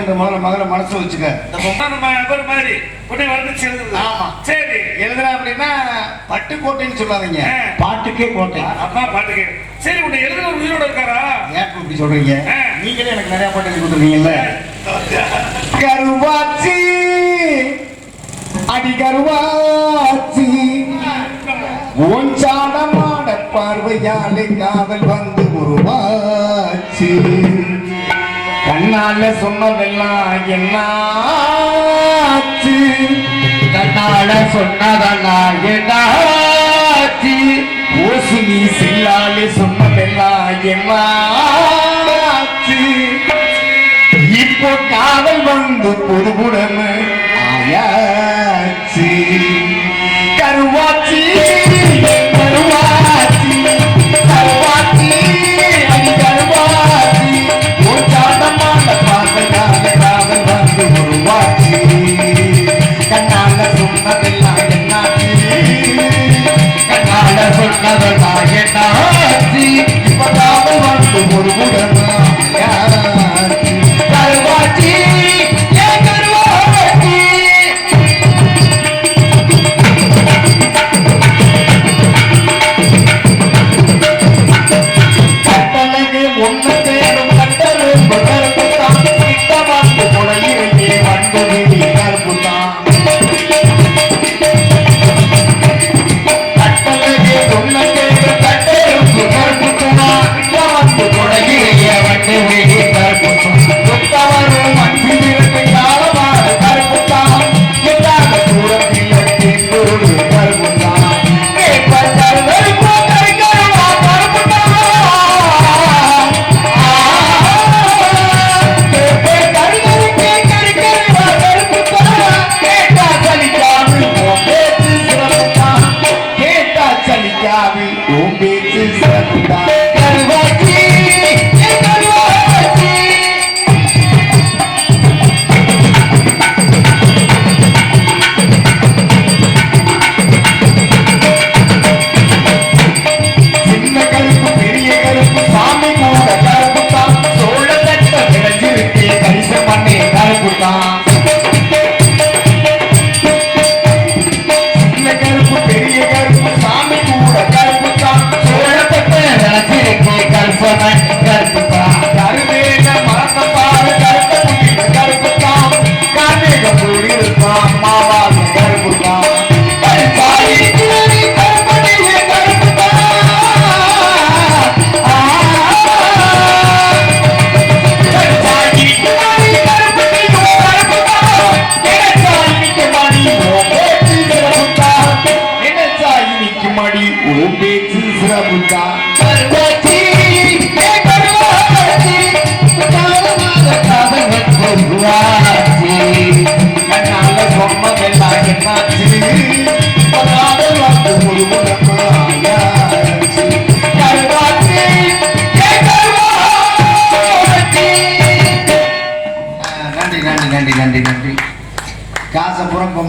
என்ற முதல்ல மகள மனசு வச்சுக்க நபர் மாதிரி உடனே எழுதுது. ஆமா. சரி எழுதுற அப்படின்னா பட்டுக்கோட்டைன்னு சொல்லாதீங்க ஆ. பாட்டுக்கே கோட்டை அப்பா பாட்டு கேக்கு. சரி உன்னை எழுதுன ஒரு உயிரோட இருக்காரா ஏன் இப்படி சொல்றீங்க. நீங்களே எனக்கு நிறைய பாட்டு எழுதி கொடுத்துருக்கீங்கல்ல கருவாச்சி அடி கருவாச்சி ஒஞ்சாடமான பார்வையாலே காதல் வந்து உருவாச்சு கண்ணால சொன்னதெல்லாம் என்னாச்சு? கண்ணால சொன்னதெல்லாம் என்னாச்சு? ஓசு நீ சில்லாலே சொன்னதெல்லாம் என்னாச்சு? இப்போ காதல் வந்து பொதுபுடன் ஆயாச்சு. வந்து உருவாச்சு கண்ணால சொன்னதெல்லாம் என்னாச்சு? கண்ணால சொன்னதெல்லாம் என்னாச்சு? இப்ப காதல் வந்து புதுபுடன்னு ஆயாச்சு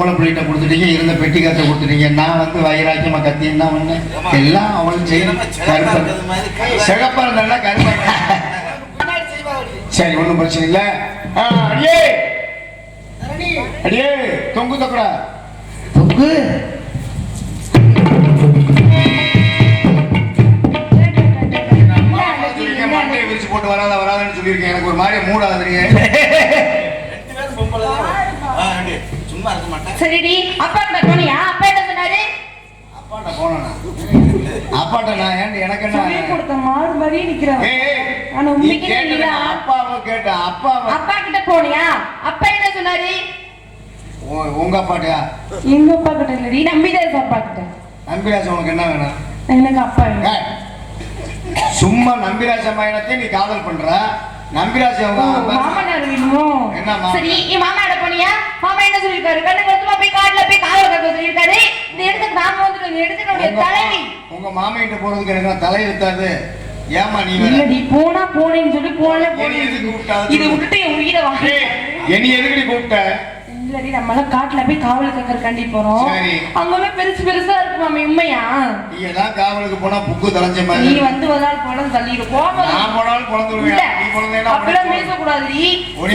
பொம்பளை பிள்ளைகிட்ட கொடுத்துட்டீங்க இருந்த பெட்டி காசை கொடுத்துட்டீங்க. நான் வந்து வைராக்கியமா கத்தி என்ன பண்ணேன் எல்லாம் அவளும் செய்யணும் கருப்பன் சிகப்பா இருந்தா கருப்பன் சரி ஒண்ணும் பிரச்சனை இல்ல. அடியே! அடியே தொங்கு தக்குடா. தொங்கு? போட்டு வராத வராதுன்னு சொல்லியிருக்கேன். எனக்கு ஒரு மாதிரி மூட் ஆகுதுங்க ரெண்டு பேரும் பொம்பளை தான். ஆ, அடி. சும்மா இருக்க மாட்டேன். சரிடி. அப்பா கிட்ட போனியா? அப்பா என்ன சொன்னாரு? அப்பாட்ட போனேன்? அப்பாட்ட நான் ஏன்டி எனக்கு சொல்லி என்ன கொடுத்த மாறு மாதிரியே நிக்கிறான் ஆனா நீ உண்மைக்கு. நான் அப்பாவை கேட்டேன் அப்பாவை. அப்பா கிட்ட போனியா? அப்பா என்ன சொன்னாரு? உங்க அப்பாட்டியா? எங்க அப்பா கிட்ட இல்லடி நம்பிதாஸ் அப்பா கிட்ட. நம்பிராஜ் உனக்கு என்ன வேணும்? எனக்கு அப்பா வேணும். சும்மா நம்பிராஜ மயனத்தை நீ காதல் பண்ற? நம்பிராஜ் அவங்க மாமனார் வேணுமோ? என்ன? சரி என் மாமா கிட்ட போனியா? மாமா என்ன சொல்லிருக்காரு கண்ணு கருத்துமா போய் காட்டுல போய் காவல் கட்ட சொல்லிருக்காரு இந்த இடத்துக்கு நாம வந்துட்டு இந்த நம்முடைய தலைவி. உங்க மாமிகிட்ட போறதுக்கு எனக்கு தலையெழுத்தாது ஏமா நீ இல்லடி போனா போனேன்னு சொல்லி போனே எதுக்கு? இதை விட்டுட்டு என் உயிரை வாங்க. என்னை எதுக்குடி கூப்பிட்ட? இல்ல இல்லடி காட்டுல போய் காவல் கக்கறக்காண்டி போறோம். அங்கவே பெருசு பெருசா இருக்கு மாமி உண்மையா? நீ எல்லாம் காவலுக்கு போனா புக்கு தலைஞ்ச நீ வந்து வந்தால் போனது தள்ளிடு. போகாம நான் போனாலும் இல்ல. குழந்தைருவேன் நீ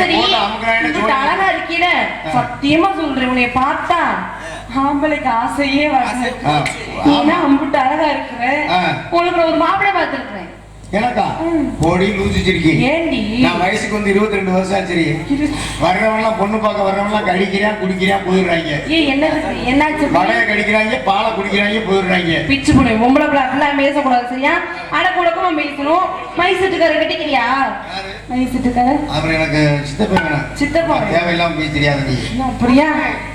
சரி. போட்டு சத்தியமா சொல்றேன் உன்னை பார்த்தா ஆம்பளைக்கு ஆசையே ஆசை? வர போச்சு. நீனா அம்புட்டு அழகா இருக்கிற ஆ. உங்களுக்கு நான் ஒரு மாப்பிள்ளை பார்த்திருக்கிறேன். எனக்கா. போடி நான் வயசுக்கு வந்து இருபத்தி ரெண்டு வருஷம் ஆச்சு. வர்றவன்லாம் பொண்ணு பார்க்க வர்றவன்லாம் கடிக்கிறான் குடிக்கிறான் போயிடுறாங்க. வடையை கடிக்கிறாங்க பாலை குடிக்கிறாங்க போயிடுறாங்க. பிச்சு புனை பொம்பளை பிள்ளை சரியா? அடக்கு உடக்கமா பேசணும் மைசெட்டுக்கார கட்டிக்கிறியா மைசெட்டுக்கார அப்புறம் எனக்கு சித்தப்பா வேணும் சித்தப்பா. தேவையில்லாம பேச தெரியாது நீ அப்படியா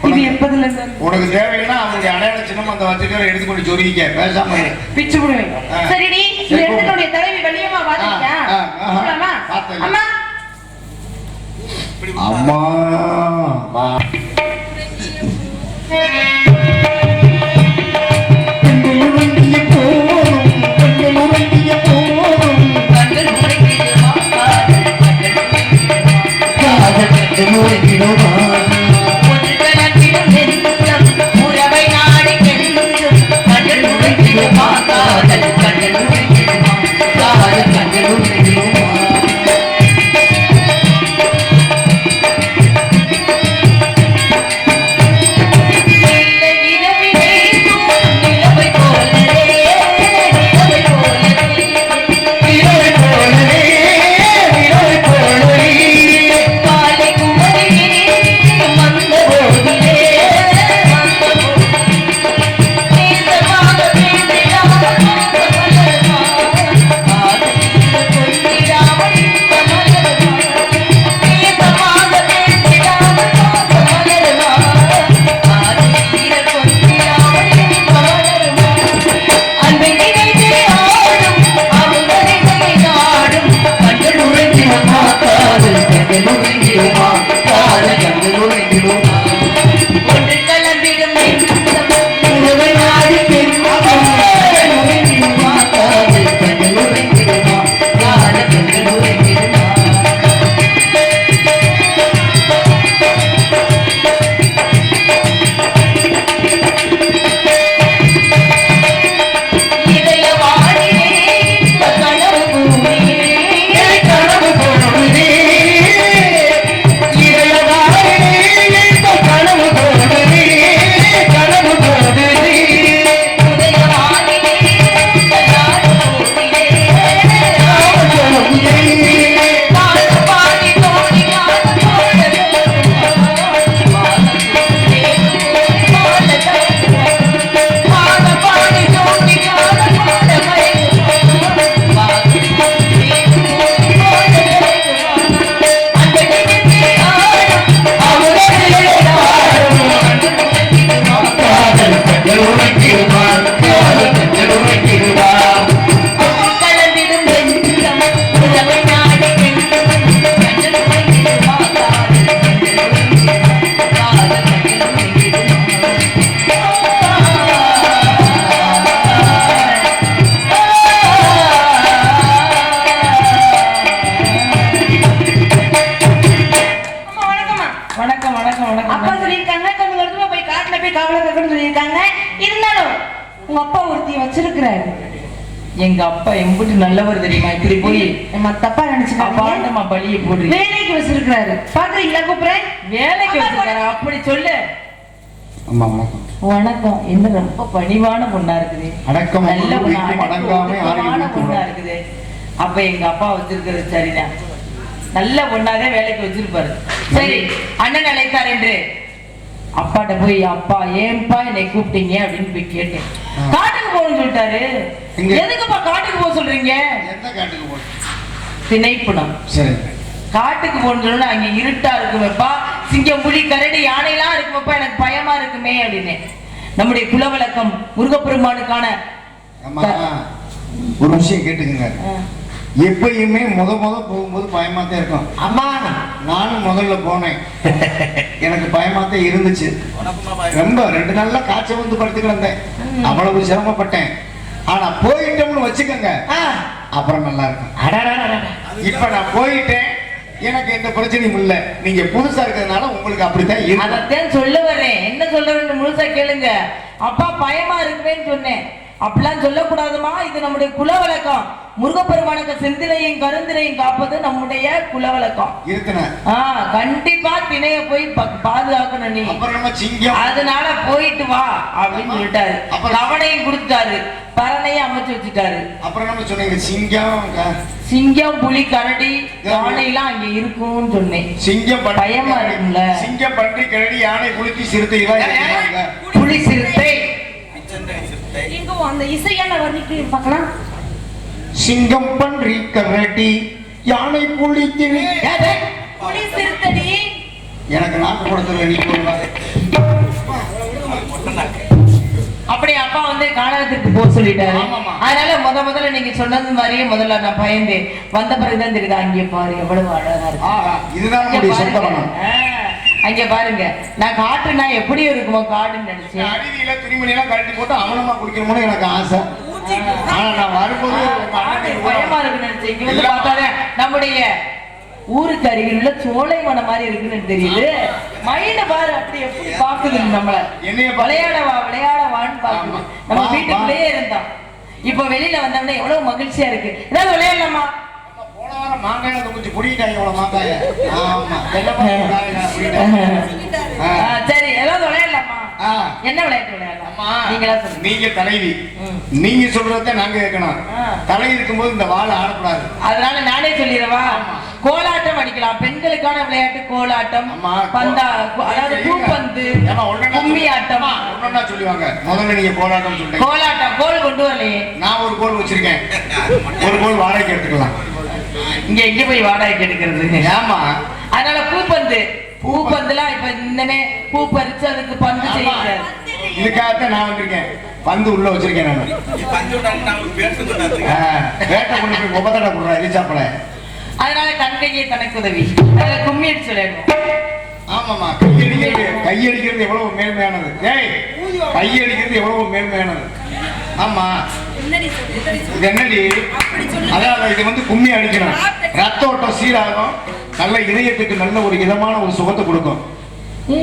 இது எப்பதுல வந்து? உனக்கு தேவைன்னா அவங்களுடைய அடையாள சின்னம் அந்த வச்சுட்டு எடுத்து கொண்டு சொல்லிக்க பேசாம. பிச்சு. சரிடி இந்த சரி, போ. இடத்துடைய தலைவி. போலாமா பார்த்தேன். அம்மா அம்மா அம்மா. கண்டு பலியை போடுறீங்க. வேலைக்கு வச்சிருக்கிறாரு. பாக்குறீங்களா கூப்பிடுறேன்? வேலைக்கு வச்சிருக்காரு? அப்படி சொல்லு. ஆமா ஆமா வணக்கம். என்ன ரொம்ப பணிவான பொண்ணா இருக்குது. அடக்கம் நல்ல பொண்ணா, இருக்குது. அப்ப எங்க அப்பா வச்சிருக்கிறது சரிதான். நல்ல பொண்ணாதே வேலைக்கு வச்சிருப்பாரு. சரி அண்ணன் அழைத்தார் என்று. அப்பாட்ட போய் அப்பா ஏன்பா என்னை கூப்பிட்டீங்க? அப்படின்னு போய் கேட்டேன். காட்டுக்கு போகணும்னு சொல்லிட்டாரு? எதுக்குப்பா காட்டுக்கு போக சொல்றீங்க? எந்த காட்டுக்கு போன திணைப்புணம் காட்டுக்கு போனோம்னா அங்க இருட்டா இருக்குமேப்பா. சிங்கம் புலி கரடி யானைலாம் இருக்குமேப்பா. எனக்கு பயமா இருக்குமே அப்படின்னு. நம்முடைய குலவழக்கம் முருகப்பெருமானுக்கான ஒரு விஷயம் கேட்டுக்கங்க எப்பயுமே முத முத போகும்போது பயமாத்தான் இருக்கும். அம்மா நானும் முதல்ல போனேன். எனக்கு பயமாத்தான் இருந்துச்சு. உனக்குமா பயம்? ரொம்ப ரெண்டு நாள்ல காய்ச்சல் வந்து படுத்து கிடந்தேன் அவ்வளவு சிரமப்பட்டேன். ஆனா போயிட்டோம்னு வச்சுக்கோங்க. அப்புறம் நல்லா இருக்கும். இப்ப நான் போயிட்டேன். எனக்கு எந்த பிரச்சனையும் இல்ல. நீங்க புதுசா இருக்கிறதுனால உங்களுக்கு அப்படித்தான் அதத்தான் சொல்ல வர்றேன். என்ன சொல்றேன்னு முழுசா கேளுங்க. அப்பா பயமா இருக்குவேன்னு சொன்னேன். அப்படிலாம் சொல்லக்கூடாதுமா. இது நம்முடைய குல வழக்கம் முருகப்பெருமானுக்கு செந்திலையும் கருந்திலையும் காப்பது நம்முடைய குல வழக்கம் இருத்தன ஆ கண்டிப்பா திணைய போய் பாதுகாக்கணும் நீ. அதனால போயிட்டு வா அப்படின்னு சொல்லிட்டாரு. கவனையும் கொடுத்தாரு பரணையும் அமைச்சு வச்சுட்டாரு. அப்புறம் நம்ம சொன்னீங்க? சிங்கம் சிங்கம் புலி கரடி யானை எல்லாம் அங்க இருக்கும்னு சொன்னேன். சிங்கம் பயமா இருக்கும்ல? சிங்கம் பன்றி கரடி யானை குளித்தி சிறுத்தை. புலி சிறுத்தை. சிறுத்தை. எங்க அந்த இசையான வர்ணிக்கு பார்க்கலாம். சிங்கம் பன்றி கரடி யானை ஏதே, புலி சிறுத்தடி. எனக்கு நாக்கு கொடுத்துல நீ போடுவா மொட்டை நாக்கு அப்படி அப்பா வந்து காணகத்துக்கு போக சொல்லிட்டாரு. அதனால முத முதல்ல நீங்க சொன்னது மாதிரியே முதல்ல நான் பயந்தேன் வந்த பிறகுதான் தெரியுது அங்கே பாரு எவ்வளவு அழகா இருக்கு இதுதான் அங்க பாருங்க. நான் காட்டுனா எப்படி இருக்குமோ காடுன்னு நினைச்சேன் அருவியில துணிமணி எல்லாம் கழட்டி போட்டு அவனமா குடிக்கணும்னு எனக்கு ஆசை ஆனா நான் வரும்போது பயமா இருக்குன்னு நினைச்சேன் இங்க வந்து இல்ல. பார்த்தாலே நம்முடைய ஊருக்கு அருகில் உள்ள சோலைவனம் மாதிரி இருக்குன்னு தெரியுது. மைன பாரு அப்படி எப்படி பாக்குது நம்மள. விளையாடவா விளையாடவான்னு பாக்குது. நம்ம வீட்டுக்குள்ளேயே இருந்தோம் இப்ப வெளியில வந்தோம்னா எவ்வளவு மகிழ்ச்சியா இருக்கு. ஏதாவது விளையாடலாமா? போன வாரம் மாங்காய் கொஞ்சம் குடிக்கிட்டாங்க இவ்வளவு மாங்காய. ஆமா. சரி ஏதாவது விளையாடலாமா. என்ன விளையாட்டு விளையாடலாம்? நீங்க தலைவி. நீங்க சொல்றத நாங்க கேட்கணும். தலை இருக்கும்போது இந்த வாழை ஆடக்கூடாது. அதனால நானே சொல்லிடவா? கோலாட்டம் அடிக்கலாம். பெண்களுக்கான விளையாட்டு கோலாட்டம் பந்தா அதாவது பூப்பந்து கும்மி ஆட்டம் ஒண்ணொண்ணா சொல்லுவாங்க. முதல்ல நீங்க போராட்டம் சொல்றீங்க. கோலாட்டம் கோல் கொண்டு வரலையே. நான் ஒரு கோல் வச்சிருக்கேன். ஒரு கோல் வாடகைக்கு எடுத்துக்கலாம். இங்க எங்க போய் வாடகைக்கு எடுக்கிறது. ஏமா அதனால பூப்பந்து. பூப்பந்துலாம் இப்ப இன்னமே பூ பறிச்சு அதுக்கு பந்து செய்யறாரு. இதுக்காகத்தான் நான் வந்திருக்கேன். பந்து உள்ள வச்சிருக்கேன் நான். வேட்டை கொண்டு போய் முகத்தடை கொடுறேன் எரிச்சாப்பல. அதனால கண்கையே தனக்கு உதவி. அதுல கும்மி அடிச்சு விளையாடுவோம் ஆமாமா கையடிக்கிறது. கையடிக்கிறது எவ்வளவு மேன்மையானது. ஏய் கையடிக்கிறது எவ்வளவு மேன்மையானது. ஆமா. இது என்னடி? அதான் இது வந்து கும்மி அடிக்கணும். ரத்த ஓட்டம் சீராகும். நல்ல இதயத்துக்கு நல்ல ஒரு இதமான ஒரு சுகத்தை கொடுக்கும். ஏ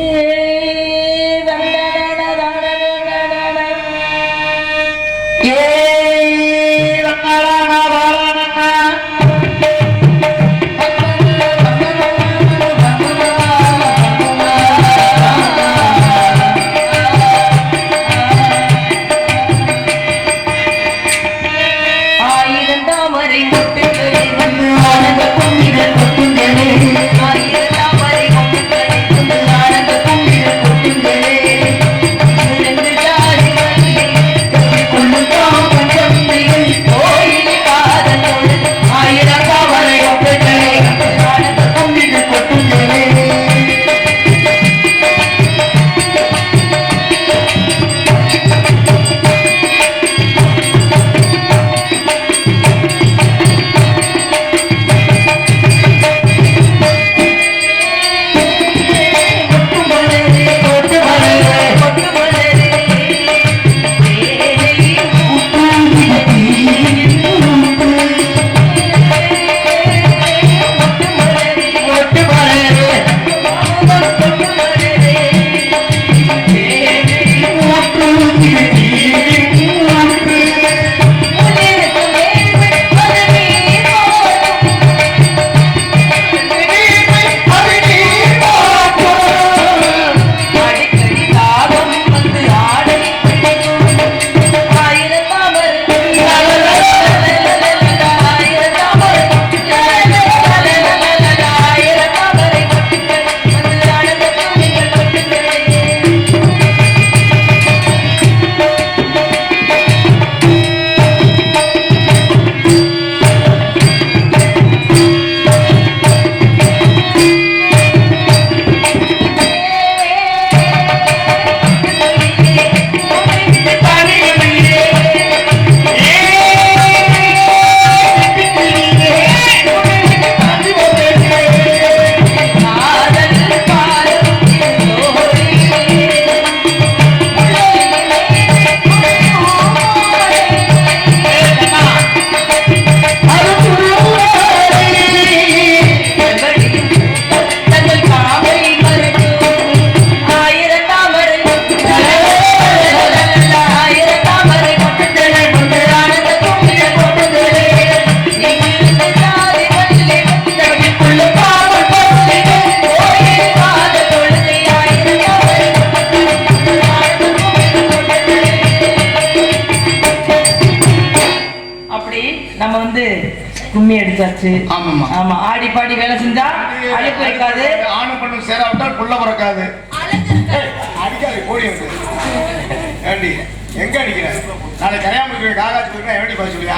கல்யாணம் காகாச்சு போய் எப்படி போய் சொல்லியா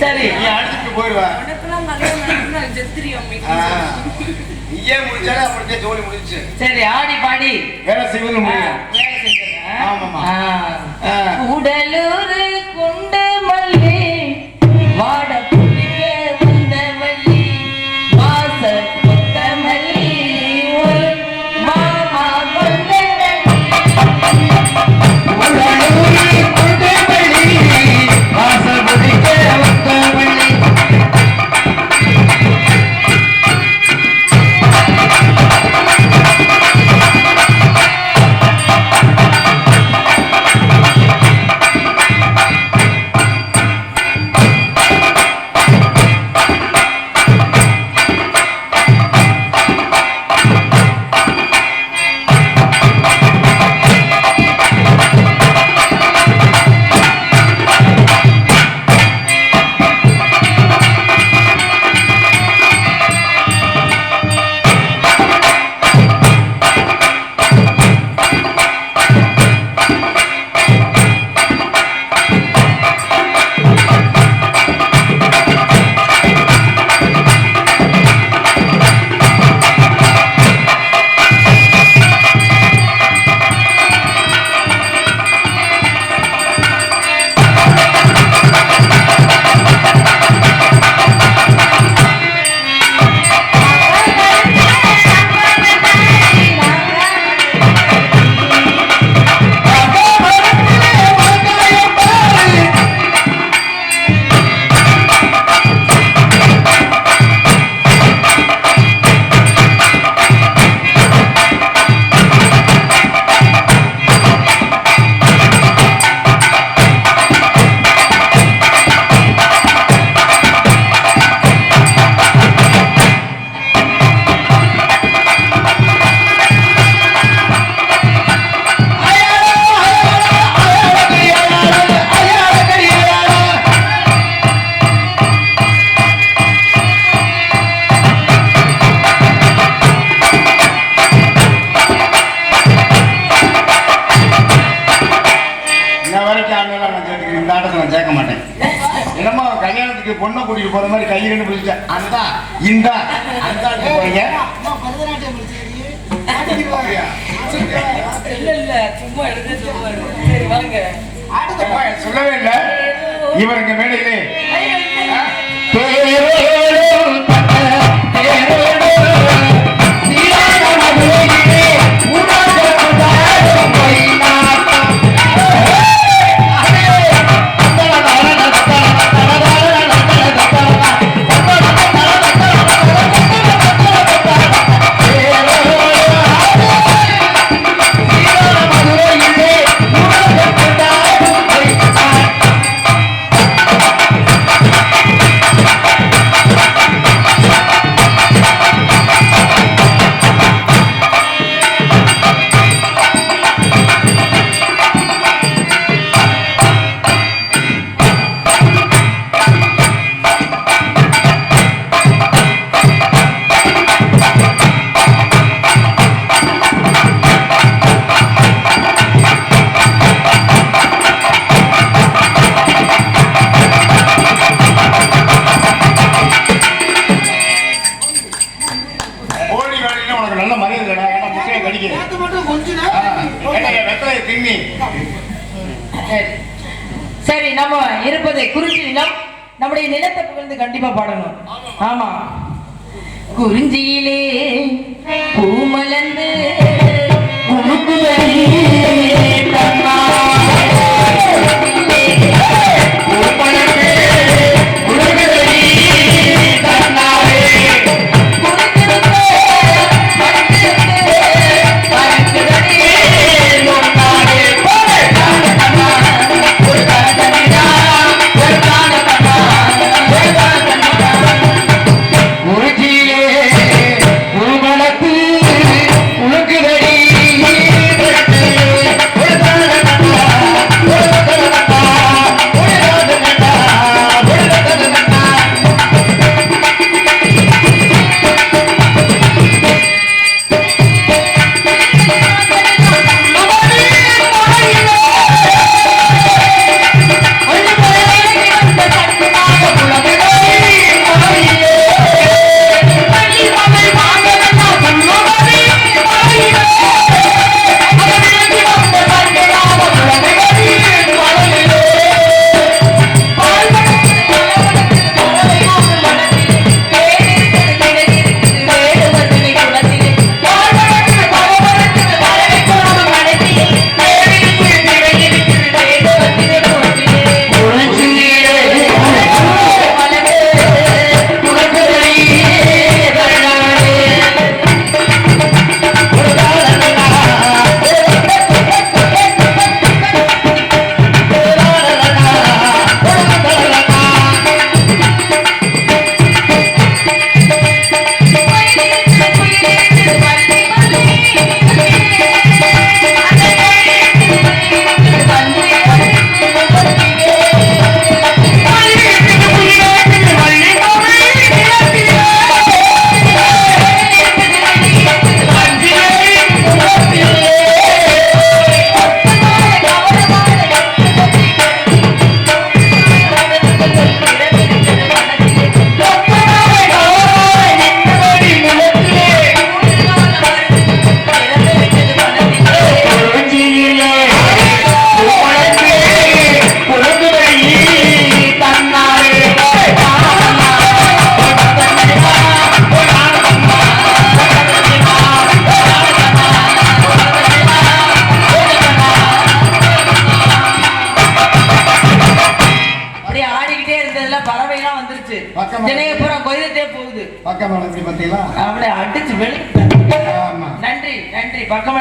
சரி நீ அடிச்சுட்டு போயிடுவ. ஆ, நீயே முடிச்சாலே அப்படியே ஜோலி முடிச்சு சரி ஆடி பாடி. வேலை செய்வது முடியும். வேலை குண்டு மல்லி வாட கூட்டிட்டு போற மாதிரி கை ரெண்டு பிடிச்சேன் அந்த இந்த அந்த போறீங்க சொல்லவே இல்லை இவர் இங்க மேடையிலே. சரி நம்ம இருப்பது குறிச்சி நிலம் நம்முடைய நிலத்தை புகழ்ந்து கண்டிப்பா பாடணும். ஆமா. குறிஞ்சியிலே பூமலர்ந்து உனக்குதடி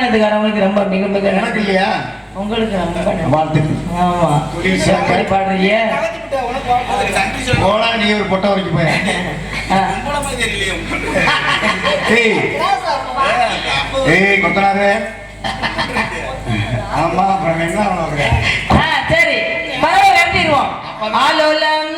நன்றி பக்கமனத்துக்காரவங்களுக்கு ரொம்ப மிக மிக எனக்கு இல்லையா? உங்களுக்கு ரொம்ப நன்றி. வாழ்த்துக்கள். ஆமா. எப்படி பாடுறீங்க போனா நீ ஒரு பொட்டை வரைக்கும் போய். ஏய். கொத்தனாரு. ஆமா அப்புறம் என்ன சரி. பரவாயில்ல எழுதிடுவோம் ஆலோலம்